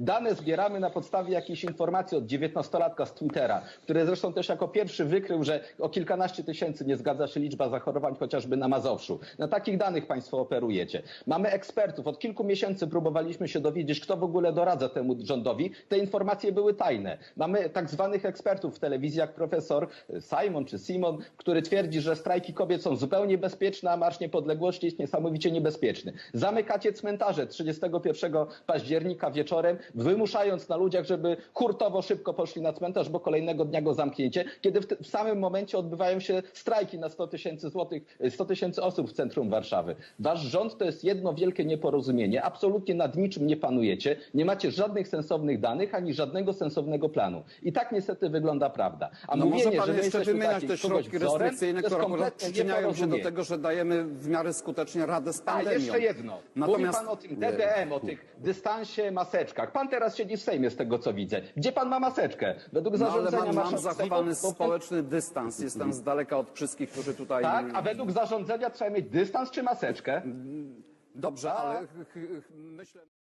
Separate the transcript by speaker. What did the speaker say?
Speaker 1: Dane zbieramy na podstawie jakiejś informacji od 19-latka z Twittera, który zresztą też jako pierwszy wykrył, że o kilkanaście tysięcy nie zgadza się liczba zachorowań chociażby na Mazowszu. Na takich danych państwo operujecie. Mamy ekspertów. Od kilku miesięcy próbowaliśmy się dowiedzieć, kto w ogóle doradza temu rządowi. Te informacje były tajne. Mamy tak zwanych ekspertów w telewizji, jak profesor Simon czy Simon, który twierdzi, że strajki kobiet są zupełnie bezpieczne, a Marsz Niepodległości jest niesamowicie niebezpieczny. Zamykacie cmentarze 31 października wieczorem, wymuszając na ludziach, żeby hurtowo szybko poszli na cmentarz, bo kolejnego dnia go zamknięcie, kiedy w, w samym momencie odbywają się strajki na 100 tysięcy złotych, 100 tysięcy osób w centrum Warszawy. Wasz rząd to jest jedno wielkie nieporozumienie. Absolutnie nad niczym nie panujecie. Nie macie żadnych sensownych danych, ani żadnego sensownego planu. I tak niestety wygląda prawda. A
Speaker 2: No może
Speaker 1: mówienie,
Speaker 2: pan
Speaker 1: że
Speaker 2: jeszcze wymieniać te środki
Speaker 1: wzorem,
Speaker 2: restrykcyjne, które akurat przyczyniają się do tego, że dajemy w miarę skutecznie radę z
Speaker 1: A
Speaker 2: pandemią.
Speaker 1: jeszcze jedno. Mówi pan o tym. DDM, o tych dystansie, maseczkach. Pan teraz siedzi w Sejmie z tego co widzę. Gdzie pan ma maseczkę? Według
Speaker 2: No ale
Speaker 1: zarządzenia
Speaker 2: mam, mam
Speaker 1: marszałka
Speaker 2: zachowany
Speaker 1: Sejmu, to-
Speaker 2: społeczny dystans. Jestem z daleka od wszystkich, którzy tutaj...
Speaker 1: Tak, a według zarządzenia trzeba mieć dystans czy maseczkę?
Speaker 2: Dobrze, ale ch- ch- ch- myślę...